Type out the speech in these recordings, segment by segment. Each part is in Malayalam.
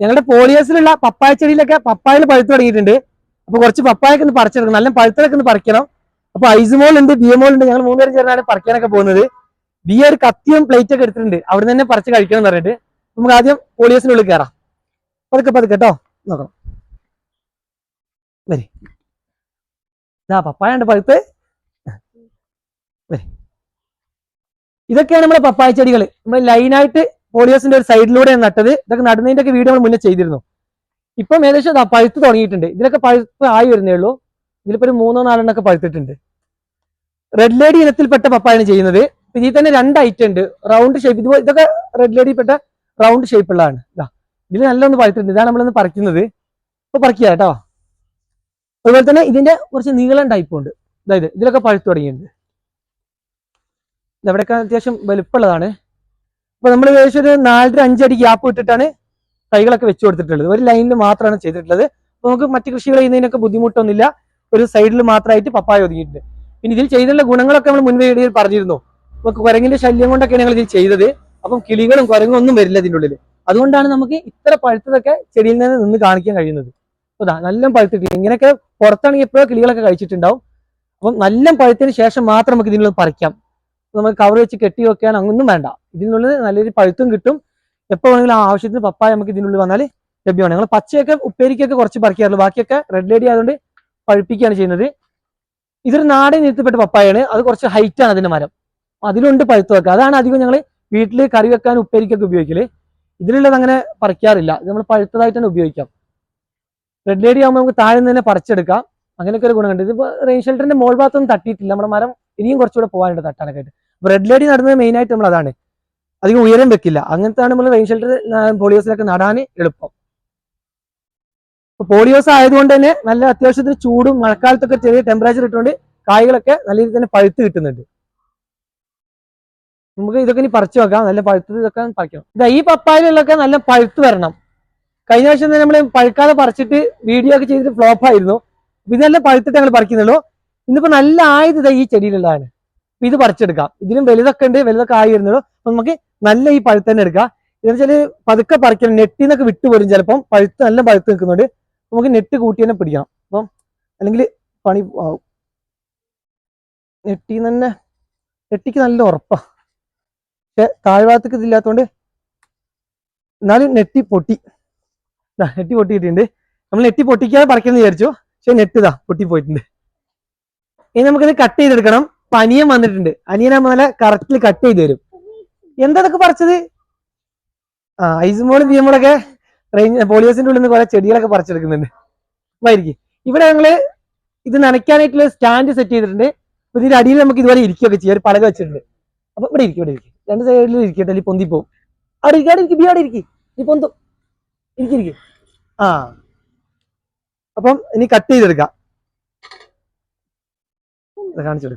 ഞങ്ങളുടെ പോളിയേഴ്സിലുള്ള പപ്പായ ചെടിയിലൊക്കെ പപ്പായയിൽ പഴുത്ത് തുടങ്ങിയിട്ടുണ്ട്. അപ്പൊ കുറച്ച് പപ്പായൊക്കെ ഒന്ന് പറിച്ചെടുക്കണം. നല്ല പഴുത്തതൊക്കെ ഒന്ന് പറിക്കണം. അപ്പൊ ഐസുമോൾ ഉണ്ട് ബി ബിയമോൾ ഉണ്ട് ഞങ്ങൾ മൂന്നുപേരും ചേർന്നാണ് പറിക്കാനൊക്കെ പോകുന്നത്. ബി ഒരു കത്തിയും പ്ലേറ്റ് ഒക്കെ എടുത്തിട്ടുണ്ട്. അവിടെ തന്നെ പറിച്ച് കഴിക്കണം എന്ന് പറഞ്ഞിട്ട്. നമുക്ക് ആദ്യം പോളിയേഴ്സിനുള്ളിൽ കയറാം. പതുക്കെ പതുക്കെ കേട്ടോ നോക്കണം. വരി. ഇതാ പപ്പായ ഉണ്ട് പഴുത്ത്. വരി. ഇതൊക്കെയാണ് നമ്മുടെ പപ്പായ ചെടികൾ നമ്മൾ ലൈനായിട്ട് പോളിയോസിന്റെ ഒരു സൈഡിലൂടെ നട്ടത്. ഇതൊക്കെ നടുന്നതിന്റെ ഒക്കെ വീഡിയോ നമ്മൾ മുന്നേ ചെയ്തിരുന്നു. ഇപ്പം ഏകദേശം പഴുത്ത് തുടങ്ങിയിട്ടുണ്ട്. ഇതിലൊക്കെ പഴുത്ത് ആയി വരുന്നേ ഉള്ളൂ. ഇതിലിപ്പോ ഒരു മൂന്നോ നാലെണ്ണം ഒക്കെ പഴുത്തിട്ടുണ്ട്. റെഡ് ലേഡി ഇനത്തിൽപ്പെട്ട പപ്പായാണ് ചെയ്യുന്നത്. ഇതിൽ തന്നെ രണ്ട് ഐറ്റം ഉണ്ട്. റൗണ്ട് ഷേപ്പ് ഇതുപോലെ ഇതൊക്കെ റെഡ് ലേഡിപ്പെട്ട റൗണ്ട് ഷേപ്പ് ഉള്ളതാണ്. ഇതാ. ഇതിൽ നല്ലൊന്ന് പഴുത്തിട്ടുണ്ട്. ഇതാണ് നമ്മളിന്ന് പറിക്കുന്നത്. ഇപ്പൊ പറിക്കുക കേട്ടോ. അതുപോലെ തന്നെ ഇതിന്റെ കുറച്ച് നീളം ടൈപ്പ് ഉണ്ട്. അതായത് ഇതിലൊക്കെ പഴുത്ത് തുടങ്ങിയിട്ടുണ്ട്. ഇതവിടെയൊക്കെ അത്യാവശ്യം വലുപ്പമുള്ളതാണ്. അപ്പൊ നമ്മൾ ഏകദേശം ഒരു നാലര അഞ്ചടി ഗ്യാപ്പ് ഇട്ടിട്ടാണ് തൈകളൊക്കെ വെച്ചു കൊടുത്തിട്ടുള്ളത്. ഒരു ലൈനിൽ മാത്രമാണ് ചെയ്തിട്ടുള്ളത്. അപ്പൊ നമുക്ക് മറ്റു കൃഷികൾ ചെയ്യുന്നതിനൊക്കെ ബുദ്ധിമുട്ടൊന്നുമില്ല. ഒരു സൈഡിൽ മാത്രമായിട്ട് പപ്പായ ഒതുങ്ങിയിട്ടുണ്ട്. പിന്നെ ഇതിൽ ചെയ്തിട്ടുള്ള ഗുണങ്ങളൊക്കെ നമ്മൾ മുൻപേ വീഡിയോയിൽ പറഞ്ഞിരുന്നു. നമുക്ക് കുരങ്ങിന്റെ ശല്യം കൊണ്ടൊക്കെയാണ് ഞങ്ങൾ ഇതിൽ ചെയ്തത്. അപ്പം കിളികളും കുരങ്ങും ഒന്നും വരില്ല ഇതിന്റെ ഉള്ളിൽ അതുകൊണ്ടാണ് നമുക്ക് ഇത്ര പഴുത്തതൊക്കെ ചെടിയിൽ നിന്ന് നിന്ന് കാണിക്കാൻ കഴിയുന്നത്. ദാ നല്ല പഴുത്തിട്ടില്ല. ഇങ്ങനെയൊക്കെ പുറത്താണെങ്കിൽ എപ്പോഴും കിളികളൊക്കെ കഴിച്ചിട്ടുണ്ടാവും. അപ്പം നല്ല പഴുത്തതിന് ശേഷം മാത്രം നമുക്ക് ഇതിനുള്ളിൽ പറിക്കാം. നമുക്ക് കവർ വെച്ച് കെട്ടി വെക്കാൻ അങ്ങൊന്നും വേണ്ട. ഇതിനുള്ളിൽ നല്ലൊരു പഴുത്തും കിട്ടും. എപ്പോൾ വേണമെങ്കിലും ആ ആവശ്യത്തിന് പപ്പായ നമുക്ക് ഇതിനുള്ളിൽ വന്നാൽ ലഭ്യമാണ്. ഞങ്ങൾ പച്ചയൊക്കെ ഉപ്പേരിക്കൊക്കെ കുറച്ച് പറിക്കാറുള്ളൂ ബാക്കിയൊക്കെ റെഡ് ലേഡി ആയതുകൊണ്ട് പഴുപ്പിക്കുകയാണ് ചെയ്യുന്നത്. ഇതൊരു നാടൻ നിർത്തപ്പെട്ട പപ്പായാണ്. അത് കുറച്ച് ഹൈറ്റ് ആണ് അതിന്റെ മരം. അതിലുണ്ട് പഴുത്ത് വെക്കുക അതാണ് അധികം ഞങ്ങൾ വീട്ടിൽ കറി വെക്കാൻ ഉപ്പേരിക്കൊക്കെ ഉപയോഗിക്കൽ. ഇതിലുള്ളത് അങ്ങനെ പറിക്കാറില്ല. ഇത് നമ്മൾ പഴുത്തതായിട്ട് തന്നെ ഉപയോഗിക്കാം. റെഡ് ലേഡി ആകുമ്പോൾ നമുക്ക് താഴെ നിന്ന് തന്നെ പറിച്ചെടുക്കാം. അങ്ങനെയൊക്കെ ഒരു ഗുണമുണ്ട് ഇത് റെയിൻ ഷെൽട്ടറിന്റെ മോൾ ഭാഗത്തൊന്നും തട്ടിയിട്ടില്ല. നമ്മുടെ മരം ഇനിയും കുറച്ചുകൂടെ പോകാനുണ്ട് തട്ടാനൊക്കെ ആയിട്ട്. റെഡ് ലേഡി നടുന്നത് മെയിൻ ആയിട്ട് നമ്മൾ അതാണ്. അധികം ഉയരം വെക്കില്ല. അങ്ങനത്തെ നമ്മൾ റെയിൻ ഷെൽട്ടർ പോളിയോസിലൊക്കെ നടാൻ എളുപ്പം. പോളിയോസ് ആയതുകൊണ്ട് തന്നെ നല്ല അത്യാവശ്യത്തിന് ചൂടും മഴക്കാലത്തൊക്കെ ചെറിയ ടെമ്പറേച്ചർ ഇട്ടുകൊണ്ട് കായ്കളൊക്കെ നല്ല രീതിയിൽ തന്നെ പഴുത്ത് കിട്ടുന്നുണ്ട്. നമുക്ക് ഇതൊക്കെ ഇനി പറിച്ചു വെക്കാം. നല്ല പഴുത്ത് ഇതൊക്കെ പറിക്കണം. ഇതാ ഈ പപ്പായയിലൊക്കെ നല്ല പഴുത്ത് വരണം. കഴിഞ്ഞ വർഷം തന്നെ നമ്മൾ പഴുക്കാതെ പറിച്ചിട്ട് വീഡിയോ ഒക്കെ ചെയ്തിട്ട് ഫ്ലോപ്പ് ആയിരുന്നു. ഇത് ഇതെല്ലാം പഴുത്തിട്ട് ഞങ്ങൾ പറിക്കുന്നുള്ളൂ. ഇന്നിപ്പോ നല്ല ആയത് ഈ ചെടിയിലുള്ളതാണ്. ഇത് പറിച്ചെടുക്കാം. ഇതിലും വലുതൊക്കെ ഉണ്ട് വലുതൊക്കെ ആയിരുന്നുള്ളൂ. അപ്പൊ നമുക്ക് നല്ല ഈ പഴുത്ത് തന്നെ എടുക്കാം. എന്ന് വെച്ചാൽ പതുക്കെ പറിക്കണം. നെറ്റിന്നൊക്കെ വിട്ടുപോരും ചിലപ്പം. പഴുത്ത് നല്ല പഴുത്ത് നിൽക്കുന്നുണ്ട്. നമുക്ക് നെറ്റ് കൂട്ടി തന്നെ പിടിക്കണം. അപ്പം അല്ലെങ്കിൽ പണി ആവും തന്നെ നെറ്റിക്ക് നല്ല ഉറപ്പാ. പക്ഷെ താഴ്ഭാഗത്തേക്ക് ഇതില്ലാത്തോണ്ട് എന്നാലും നെറ്റി പൊട്ടി. നെറ്റി പൊട്ടിയിട്ടുണ്ട്. നമ്മൾ നെറ്റി പൊട്ടിക്കാതെ പറിക്കാന്ന് വിചാരിച്ചു. പക്ഷെ നെറ്റ് ഇതാ പൊട്ടി പോയിട്ടുണ്ട് ഇനി നമുക്കിത് കട്ട് ചെയ്തെടുക്കണം. അപ്പൊ അനിയൻ വന്നിട്ടുണ്ട് അനിയനാ നല്ല കറക്റ്റിൽ കട്ട് ചെയ്ത് തരും. എന്താ ഇതൊക്കെ പറിച്ചത്? ആ ഐസുമോളും ബിയമോളൊക്കെ റേഞ്ച് പോളിയോസിന്റെ ഉള്ളിൽ നിന്ന് കുറെ ചെടികളൊക്കെ പറിച്ചെടുക്കുന്നുണ്ട്. ആയിരിക്കും. ഇവിടെ ഞങ്ങൾ ഇത് നനയ്ക്കാനായിട്ടുള്ള സ്റ്റാൻഡ് സെറ്റ് ചെയ്തിട്ടുണ്ട്. ഇതിന്റെ അടിയിൽ നമുക്ക് ഇതുപോലെ ഇരിക്കുകയൊക്കെ ചെയ്യാം. ഒരു പലക വെച്ചിട്ടുണ്ട്. അപ്പൊ ഇവിടെ ഇരിക്കും ഇവിടെ ഇരിക്കും. രണ്ട് സൈഡിൽ ഇരിക്കട്ടെ അല്ലെങ്കിൽ പൊന്തി പോകും അവിടെ ഇരിക്കും അവിടെ ഇരിക്കും ബി അവിടെ ഇരിക്കും. നീ പൊന്തും. ഇരിക്കും ആ. അപ്പം ഇനി കട്ട് ചെയ്തെടുക്കാം. കാണിച്ചു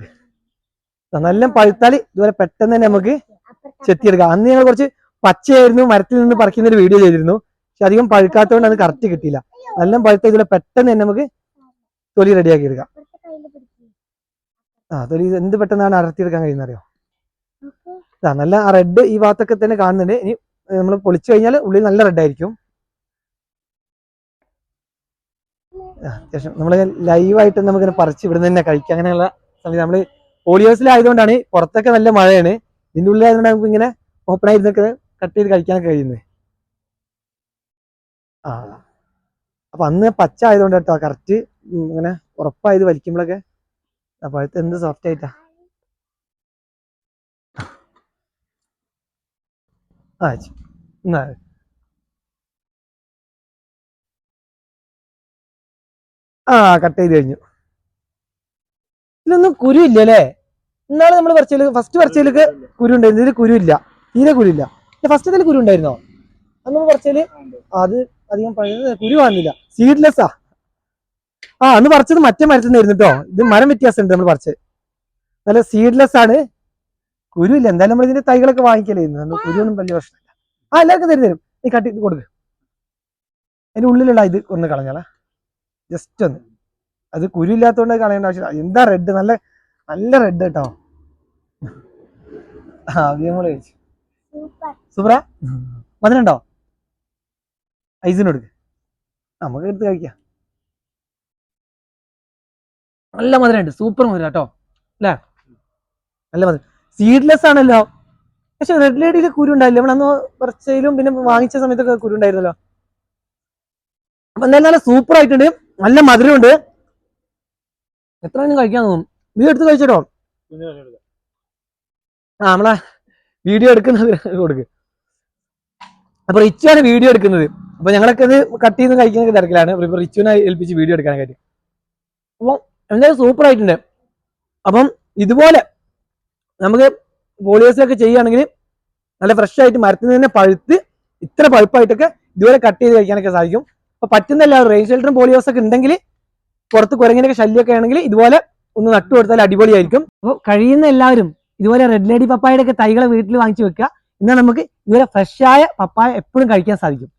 നല്ല പഴുത്താൽ ഇതുപോലെ പെട്ടെന്ന് തന്നെ നമുക്ക് ചെത്തിയെടുക്കാം. അന്ന് ഞങ്ങൾ കുറച്ച് പച്ചയായിരുന്നു മരത്തിൽ നിന്ന് പറിക്കുന്ന ഒരു വീഡിയോ ചെയ്തിരുന്നു. പക്ഷെ അധികം പഴുക്കാത്തതുകൊണ്ട് അത് കറക്റ്റ് കിട്ടിയില്ല. നല്ല പഴുത്ത ഇതുപോലെ പെട്ടെന്ന് തന്നെ നമുക്ക് തൊലി റെഡിയാക്കി എടുക്കാം. ആ തൊലി എന്ത് പെട്ടെന്നാണ് അടർത്തിയെടുക്കാൻ കഴിയുന്നറിയോ ആ നല്ല ആ റെഡ് ഈ ഭാഗത്തൊക്കെ തന്നെ കാണുന്നുണ്ട്. ഇനി നമ്മൾ പൊളിച്ചു കഴിഞ്ഞാൽ ഉള്ളിൽ നല്ല റെഡ് ആയിരിക്കും. അത്യാവശ്യം നമ്മൾ ലൈവായിട്ട് നമുക്കിങ്ങനെ പറിച്ച് ഇവിടെ തന്നെ കഴിക്കാം. അങ്ങനെയുള്ള സംവിധാനം നമ്മൾ പോളിയോസിലായതുകൊണ്ടാണ് പുറത്തൊക്കെ നല്ല മഴയാണ്. ഇതിന്റെ ഉള്ളിലായതുകൊണ്ട് നമുക്ക് ഇങ്ങനെ ഓപ്പൺ ആയിരുന്നൊക്കെ കട്ട് ചെയ്ത് കഴിക്കാനൊക്കെ കഴിയുന്നത്. ആ. അപ്പൊ അന്ന് പച്ച ആയതുകൊണ്ട് കേട്ടോ കറക്റ്റ് ഇങ്ങനെ ഉറപ്പായത് വലിക്കുമ്പോഴൊക്കെ. അപ്പൊ പഴുത്ത് എന്ത് സോഫ്റ്റ് ആയിട്ടാ? ആ. എന്നാ. ആ കട്ട് ചെയ്ത് കഴിഞ്ഞു. ഇതിലൊന്നും കുരു ഇല്ല അല്ലേ ഇന്നാൾ നമ്മൾ പറിച്ചതിൽ ഫസ്റ്റ് പറിച്ചതിലൊക്കെ കുരു ഉണ്ടായിരുന്നു ഇതിൽ കുരു ഇല്ല തീരെ കുരു ഇല്ല ഫസ്റ്റ് കുരു ഉണ്ടായിരുന്നോ അന്ന് നമ്മൾ പറിച്ചതിൽ അത് അധികം പഴയത് കുരു വാങ്ങില്ല സീഡ്ലെസ്സാ ആ. അന്ന് പറിച്ചത് മറ്റേ മരത്തിൽ നിന്നായിരുന്നു കേട്ടോ ഇത് മരം വ്യത്യാസമുണ്ട് നമ്മൾ പറിച്ചത് നല്ല സീഡ്ലെസ് ആണ്. കുരു ഇല്ല എന്തായാലും നമ്മൾ ഇതിന്റെ തൈകളൊക്കെ വാങ്ങിക്കലായിരുന്നു കുരുവൊന്നും വലിയ പ്രശ്നമില്ല. ആ എല്ലാവർക്കും തരും തരും. നീ കട്ടി കൊടുക്ക്. അതിന്റെ ഉള്ളിലുള്ള ഇത് ഒന്ന് കളഞ്ഞാളാ. ജസ്റ്റ് ഒന്ന്. അത് കുരുല്ലാത്തോണ്ട് കളയേണ്ട ആവശ്യമില്ല എന്താ റെഡ് നല്ല നല്ല റെഡ് കേട്ടോ. ആ വിയമോൾ കഴിച്ചു. സൂപ്പറാ? മധുരണ്ടോ ഐസിന് കൊടുക്ക. നമുക്ക് എടുത്ത് കഴിക്കാം. നല്ല മധുരമുണ്ട്. സൂപ്പർ മധുരം കേട്ടോ. അല്ലേ? നല്ല മധുരം. സീഡ്ലെസ് ആണല്ലോ. പക്ഷെ റെഡ് ലേഡിയിൽ കുരു ഉണ്ടായില്ല നമ്മളന്ന് കുറച്ചതിലും പിന്നെ വാങ്ങിച്ച സമയത്തൊക്കെ കുരു ഉണ്ടായിരുന്നല്ലോ. അപ്പൊ എന്തായാലും നല്ല സൂപ്പർ ആയിട്ടുണ്ട് നല്ല മധുരമുണ്ട്. എത്ര നേരം കഴിക്കാൻ തോന്നും. നീ എടുത്ത് കഴിച്ചിട്ടോ? ആ നമ്മളെ വീഡിയോ എടുക്കുന്നത് കൊടുക്ക്. അപ്പൊ റിച്ചാണ് വീഡിയോ എടുക്കുന്നത്. അപ്പൊ ഞങ്ങളൊക്കെ ഇത് കട്ട് ചെയ്ത് കഴിക്കുന്ന തിരക്കിലാണ്. ഇപ്പൊ റിച്ചുവിനെ ഏൽപ്പിച്ച് വീഡിയോ എടുക്കാനായിട്ട് അപ്പം എന്തായാലും സൂപ്പർ ആയിട്ടുണ്ട്. അപ്പം ഇതുപോലെ നമുക്ക് പോളിയോസിലൊക്കെ ചെയ്യുകയാണെങ്കിൽ നല്ല ഫ്രഷ് ആയിട്ട് മരത്തിൽ നിന്ന് തന്നെ പഴുത്ത് ഇത്ര പഴുപ്പായിട്ടൊക്കെ ഇതുപോലെ കട്ട് ചെയ്ത് കഴിക്കാനൊക്കെ സാധിക്കും. അപ്പൊ പറ്റുന്ന എല്ലാവരും റെയിൻ പോളിയോസൊക്കെ ഉണ്ടെങ്കിൽ പുറത്ത് കുരങ്ങിനൊക്കെ ശല്യമൊക്കെ ആണെങ്കിൽ ഇതുപോലെ ഒന്ന് നട്ടു കൊടുത്താൽ അടിപൊളിയായിരിക്കും. അപ്പോൾ കഴിയുന്ന എല്ലാവരും ഇതുപോലെ റെഡ് ലേഡി പപ്പായുടെ ഒക്കെ തൈകളെ വീട്ടിൽ വാങ്ങിച്ചു വെക്കുക. എന്നാൽ നമുക്ക് ഇതുപോലെ ഫ്രഷായ പപ്പായ എപ്പോഴും കഴിക്കാൻ സാധിക്കും.